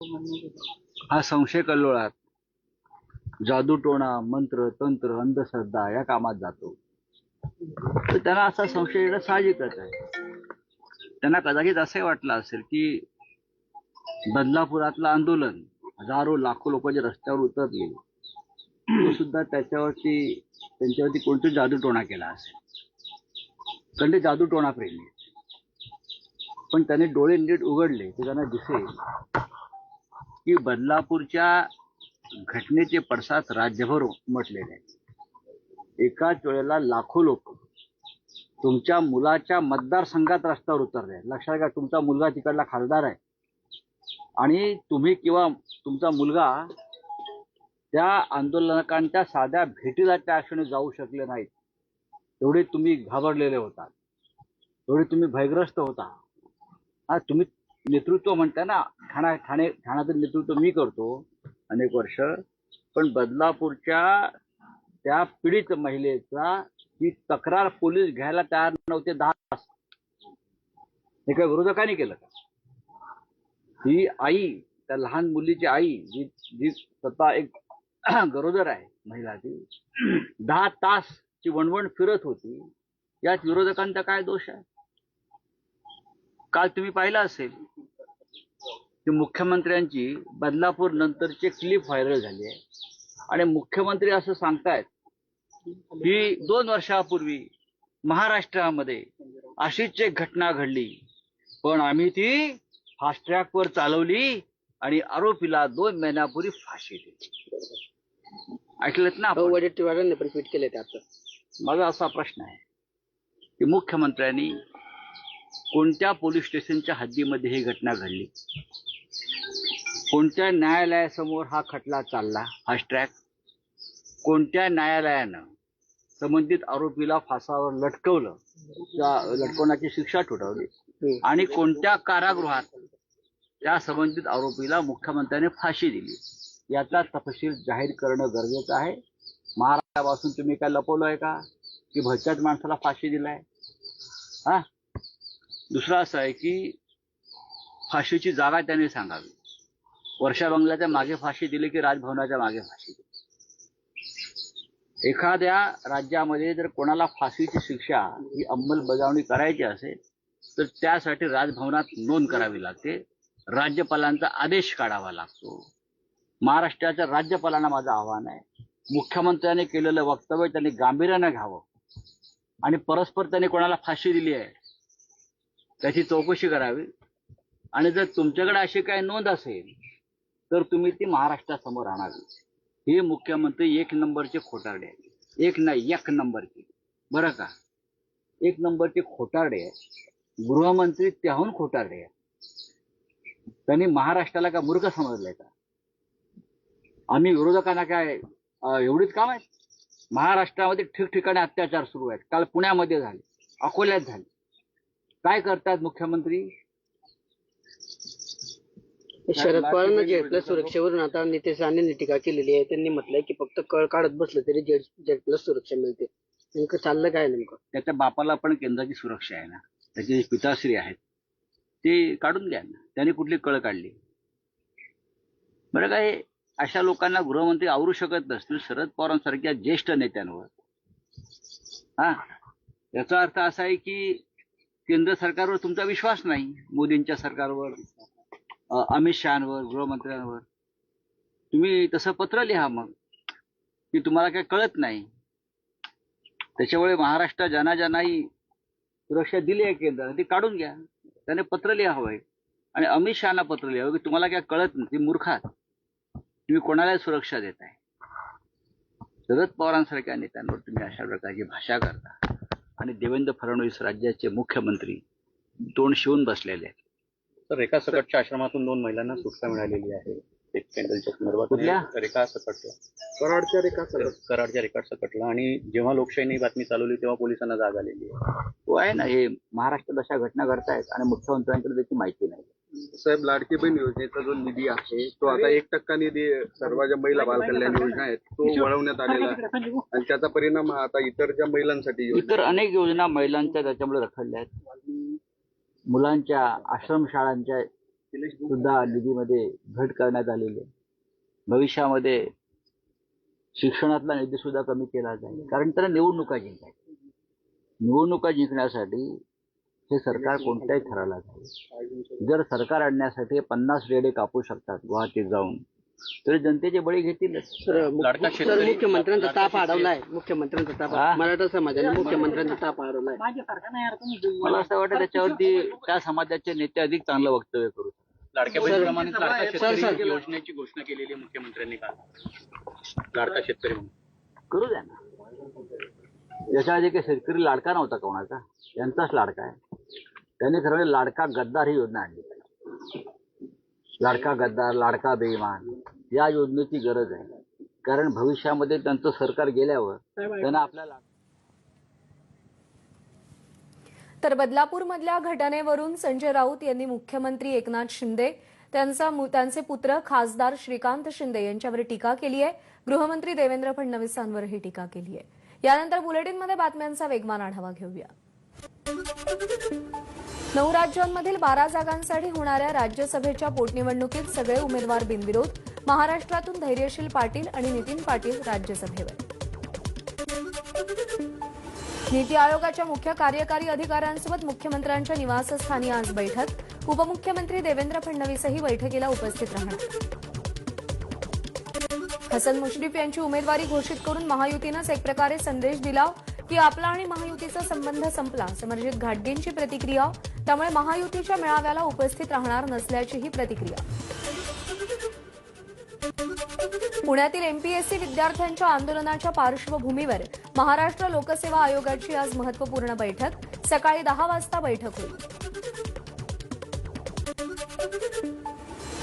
हा संशय कल्लोळात. जादूटोणा मंत्र तंत्र अंधश्रद्धा या कामात जातो. तर त्यांना असा संशय येणं साहजिकच आहे. त्यांना कदाचित असंही वाटलं असेल की बदलापुरातलं आंदोलन हजारो लाखो लोक जे रस्त्यावर उतरले. ते सुद्धा त्याच्यावरती त्यांच्यावरती कोणतरी जादूटोणा केला असेल. कारण ते जादूटोणा प्रेमी पण त्याने डोळे नीट उघडले तर त्यांना दिसेल. की बदलापूरच्या घटनेचे पडसाद राज्यभर उमटलेले आहेत एकाच वेळेला लाखो लोक तुमच्या मुलाच्या मतदारसंघात रस्त्यावर उतरले. लक्षात घ्या तुमचा मुलगा तिकडला खासदार आहे. आणि तुम्ही किंवा तुमचा मुलगा त्या आंदोलकांच्या साध्या भेटीला त्या क्षणी जाऊ शकले नाहीत. तेवढे तुम्ही घाबरलेले होता तेवढे तुम्ही भयग्रस्त होता. हा तुम्ही नेतृत्व म्हणता ना ठाणा ठाणे ठाण्याचं नेतृत्व मी करतो अनेक वर्ष. पण बदलापूरच्या त्या पीडित महिलेचा ती तक्रार पोलीस घ्यायला तयार नव्हते दहा तास. हे काय विरोधकांनी केलं का? ही आई त्या लहान मुलीची आई जी जी स्वतः एक गरोदर आहे महिला ती दहा तास ची वणवण फिरत होती. यात विरोधकांचा काय दोष आहे? काल तुम्ही पाहिलं असेल की मुख्यमंत्र्यांची बदलापूर नंतरची क्लिप व्हायरल झाली आहे. आणि मुख्यमंत्री असं सांगतायत की दोन वर्षापूर्वी महाराष्ट्रामध्ये अशीच एक घटना घडली. पण आम्ही ती फास्ट ट्रॅकवर चालवली आणि आरोपीला दोन महिन्यापूर्वी फाशी दिली. ऐकलत ना आपण? वडेट्टीवारांनी पण ट्विट केले ते आता. माझा असा प्रश्न आहे की मुख्यमंत्र्यांनी कोणत्या पोलीस स्टेशनच्या हद्दीमध्ये ही घटना घडली? कोणत्या न्यायालयासमोर हा खटला चालला? Fast track. कोणत्या न्यायालयानं संबंधित आरोपीला फासावर लटकवलं? त्या लटकवण्याची शिक्षा ठोठावली. आणि कोणत्या कारागृहात त्या संबंधित आरोपीला मुख्यमंत्र्यांनी फाशी दिली? याचा तपशील जाहीर करणं गरजेचं आहे. महाराष्ट्रापासून तुम्ही काय लपवलं आहे का? की भरच्याच माणसाला फाशी दिलाय? हा? दुसरं असं आहे की फाशीची जागा त्याने सांगावी. वर्षा बंगल्याच्या मागे फाशी दिली की राजभवनाच्या मागे फाशी दिली? एखाद्या राज्यामध्ये जर कोणाला फाशीची शिक्षा ही अंमलबजावणी करायची असेल तर त्यासाठी राजभवनात नोंद करावी लागते. राज्यपालांचा आदेश काढावा लागतो. महाराष्ट्राच्या राज्यपालांना माझं आव्हान आहे. मुख्यमंत्र्यांनी केलेलं वक्तव्य त्यांनी गांभीर्यानं घ्यावं. आणि परस्पर त्यांनी कोणाला फाशी दिली आहे त्याची चौकशी करावी. आणि जर तुमच्याकडे अशी काही नोंद असेल तर तुम्ही ती महाराष्ट्रासमोर आणावी. हे मुख्यमंत्री एक नंबरचे खोटारडे आहेत. एक नाही एक नंबरचे. बरं का? एक नंबरचे खोटारडे आहेत. गृहमंत्री त्याहून खोटारडे आहेत. त्यांनी महाराष्ट्राला का मूर्ख समजलंय का? आम्ही विरोधकांना काय एवढीच काम आहेत? महाराष्ट्रामध्ये ठिकठिकाणी अत्याचार सुरू आहेत. काल पुण्यामध्ये झाले अकोल्यात झाले. काय करतात मुख्यमंत्री? शरद पवारांना जेड प्लस सुरक्षेवरून आता नितेश राणेंनी टीका केलेली आहे. त्यांनी म्हटलंय की फक्त कळ काढत बसलं तरी जेड प्लस सुरक्षा मिळते. नेमकं चाललं काय नेमकं? त्याच्या बापाला पण केंद्राची सुरक्षा आहे ना. त्याचे जे पिताश्री आहेत ते काढून द्या ना. त्यांनी कुठली कळ काढली? बरं काय अशा लोकांना गृहमंत्री आवरू शकत नसतील. शरद पवारांसारख्या ज्येष्ठ नेत्यांवर. हा? याचा अर्थ असा आहे की केंद्र सरकारवर तुमचा विश्वास नाही मोदींच्या सरकारवर अमित शहावर गृहमंत्र्यांवर. तुम्ही तसं पत्र लिहा मग की तुम्हाला काय कळत नाही. त्याच्यामुळे महाराष्ट्र ज्यांना ज्यांनाही सुरक्षा दिली आहे केंद्राने ती काढून घ्या. त्याने पत्र लिहा हवंय. आणि अमित शहाना पत्र लिहावं की तुम्हाला काय कळत नाही ती मूर्खात. तुम्ही कोणालाही सुरक्षा देताय. शरद पवारांसारख्या नेत्यांवर तुम्ही अशा प्रकारची भाषा करता. आणि देवेंद्र फडणवीस राज्याचे मुख्यमंत्री तोंड शिवून बसलेले आहेत. तर रेखा सकटच्या आश्रमातून दोन महिलांना सुटका मिळालेली आहे. एक कॅन्डलच्या संदर्भात कुठल्या? आणि रेखा सकटला. कराडच्या रेखा कराडच्या रेकॉर्ड सकटला. आणि जेव्हा लोकशाहीने ही बातमी चालवली तेव्हा पोलिसांना जाग आलेली आहे. तो आहे ना हे महाराष्ट्रात अशा घटना घडतायत आणि मुख्यमंत्र्यांकडे त्याची माहिती नाही. साहेब लाडकी बहीण योजनेचा जो निधी आहे तो आता एक टक्का निधी सर्व ज्या महिला बालकल्याण योजना आहेत तो वळवण्यात आलेला आहे आणि त्याचा परिणाम हा आता इतर ज्या महिलांसाठी इतर अनेक योजना महिलांच्या त्याच्यामुळे रखडल्या आहेत. मुलांच्या आश्रमशाळांच्या सुद्धा निधीमध्ये घट करण्यात आलेली आहे. भविष्यामध्ये शिक्षणातला निधी सुद्धा कमी केला जाईल. कारण त्याला निवडणुका जिंकायच्या निवडणुका जिंकण्यासाठी हे सरकार कोणत्याही थराला जाईल. जर सरकार आणण्यासाठी पन्नास रेडे कापू शकतात गुवाहाटीत जाऊन तर जनतेचे बळी घेतीलच. शेतकरी- मुख्यमंत्र्यांचा लाडका ताप अडवलाय मुख्यमंत्र्यांचा ताप हा? मराठा समाजाने मुख्यमंत्र्यांचा ताप अडवलाय मला असं वाटतं त्याच्यावरती त्या समाजाचे नेते अधिक चांगलं वक्तव्य करू शकतात. लाडक्या योजनेची घोषणा केलेली मुख्यमंत्र्यांनी काल. लाडका शेतकरी म्हणून. करू द्या ना. याच्या आधी काही शेतकरी लाडका नव्हता कोणाचा? यांचाच लाडका आहे. त्यांनी ठरवले लाडका गद्दार ही योजना आणली पाहिजे. लाडका गद्दार लाडका बेईमान या योजनेची गरज आहे. कारण भविष्यामध्ये त्यांचं सरकार गेल्यावर त्यांना आपल्याला तर बदलापूरमधल्या घटनेवरून संजय राऊत यांनी मुख्यमंत्री एकनाथ शिंदे त्यांचा त्यांचे पुत्र खासदार श्रीकांत शिंदे यांच्यावर टीका केली आहे. गृहमंत्री देवेंद्र फडणवीसांवरही टीका केली आहे. यानंतर बुलेटिनमध्ये बातम्यांचा वेगवान आढावा घेऊया. नऊ राज्यांमधील बारा जागांसाठी होणाऱ्या राज्यसभेच्या पोटनिवडणुकीत सगळे उमेदवार बिनविरोध महाराष्ट्रातून धैर्यशील पाटील आणि नितीन पाटील राज्यसभेवर. नीती आयोगाच्या मुख्य कार्यकारी अधिकाऱ्यांसोबत मुख्यमंत्र्यांच्या निवासस्थानी आज बैठक. उपमुख्यमंत्री देवेंद्र फडणवीसही बैठकीला उपस्थित राहणार. हसन मुश्रीफ यांची उमेदवारी घोषित करून महायुतीनंच एक प्रकारे संदेश दिला. की आपला आणि महायुतीचा संबंध संपला. समर्जित घाटगेंची प्रतिक्रिया त्यामुळे महायुतीच्या मेळाव्याला उपस्थित राहणार नसल्याचीही प्रतिक्रिया. पुण्यातील एमपीएससी विद्यार्थ्यांच्या आंदोलनाच्या पार्श्वभूमीवर महाराष्ट्र लोकसेवा आयोगाची आज महत्त्वपूर्ण बैठक सकाळी दहा वाजता बैठक होईल.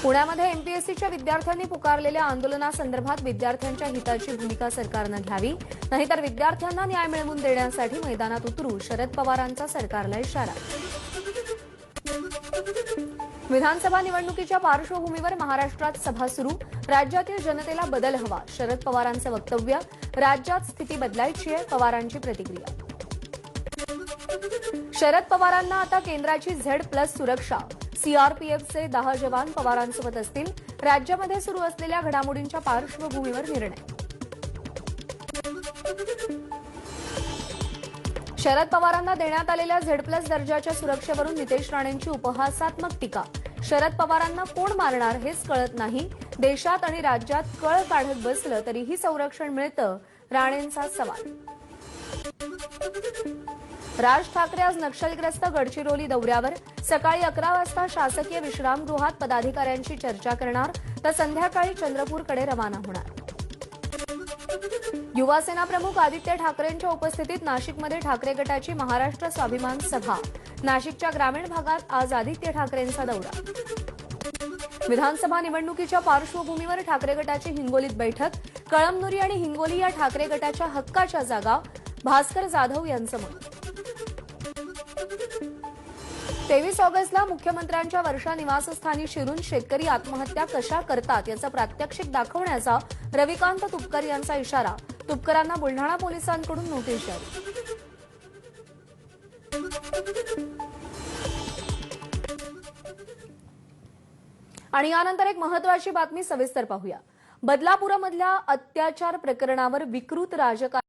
पुण्यामध्ये एमपीएससीच्या विद्यार्थ्यांनी पुकारलेल्या आंदोलनासंदर्भात विद्यार्थ्यांच्या हिताची भूमिका सरकारनं घ्यावी नाहीतर विद्यार्थ्यांना न्याय मिळवून देण्यासाठी मैदानात उतरू शरद पवारांचा सरकारला इशारा. विधानसभा निवडणुकीच्या पार्श्वभूमीवर महाराष्ट्रात सभा सुरू राज्यातील जनतेला बदल हवा शरद पवारांचं वक्तव्य राज्यात स्थिती बदलायची आहे पवारांची प्रतिक्रिया. शरद पवारांना आता केंद्राची झेड प्लस सुरक्षा सीआरपीएफचे दहा जवान पवारांसोबत असतील राज्यामध्ये सुरू असलेल्या घडामोडींच्या पार्श्वभूमीवर निर्णय. शरद पवारांना देण्यात आलेल्या झेड प्लस दर्जाच्या सुरक्षेवरून नितेश राणेंची उपहासात्मक टीका. शरद पवारांना कोण मारणार हेच कळत नाही. देशात आणि राज्यात कळ काढत बसलं तरीही संरक्षण मिळतं राणेंचा सवाल. राज ठाकरे आज नक्षलग्रस्त गडचिरोली दौऱ्यावर. सकाळी अकरा वाजता शासकीय विश्रामगृहात पदाधिकाऱ्यांशी चर्चा करणार तर संध्याकाळी चंद्रपूरकडे रवाना होणार. युवासेना प्रमुख आदित्य ठाकरेंच्या उपस्थितीत नाशिकमध्ये ठाकरे गटाची महाराष्ट्र स्वाभिमान सभा. नाशिकच्या ग्रामीण भागात आज आदित्य ठाकरेंचा दौरा. विधानसभा निवडणुकीच्या पार्श्वभूमीवर ठाकरे गटाची हिंगोलीत बैठक. कळमनुरी आणि हिंगोली या ठाकरे गटाच्या हक्काच्या जागा भास्कर जाधव यांचं मत तेवीस ऑगस्टला मुख्यमंत्र्यांच्या वर्षा निवासस्थानी शिरून शेतकरी आत्महत्या कशा करतात याचं प्रात्यक्षिक दाखवण्याचा रविकांत तुपकर यांचा इशारा. तुपकरांना बुलढाणा पोलिसांकडून नोटीस जारी. आणि यानंतर एक महत्वाची बातमी सविस्तर पाहूया. बदलापुरामधल्या अत्याचार प्रकरणावर विकृत राजकारण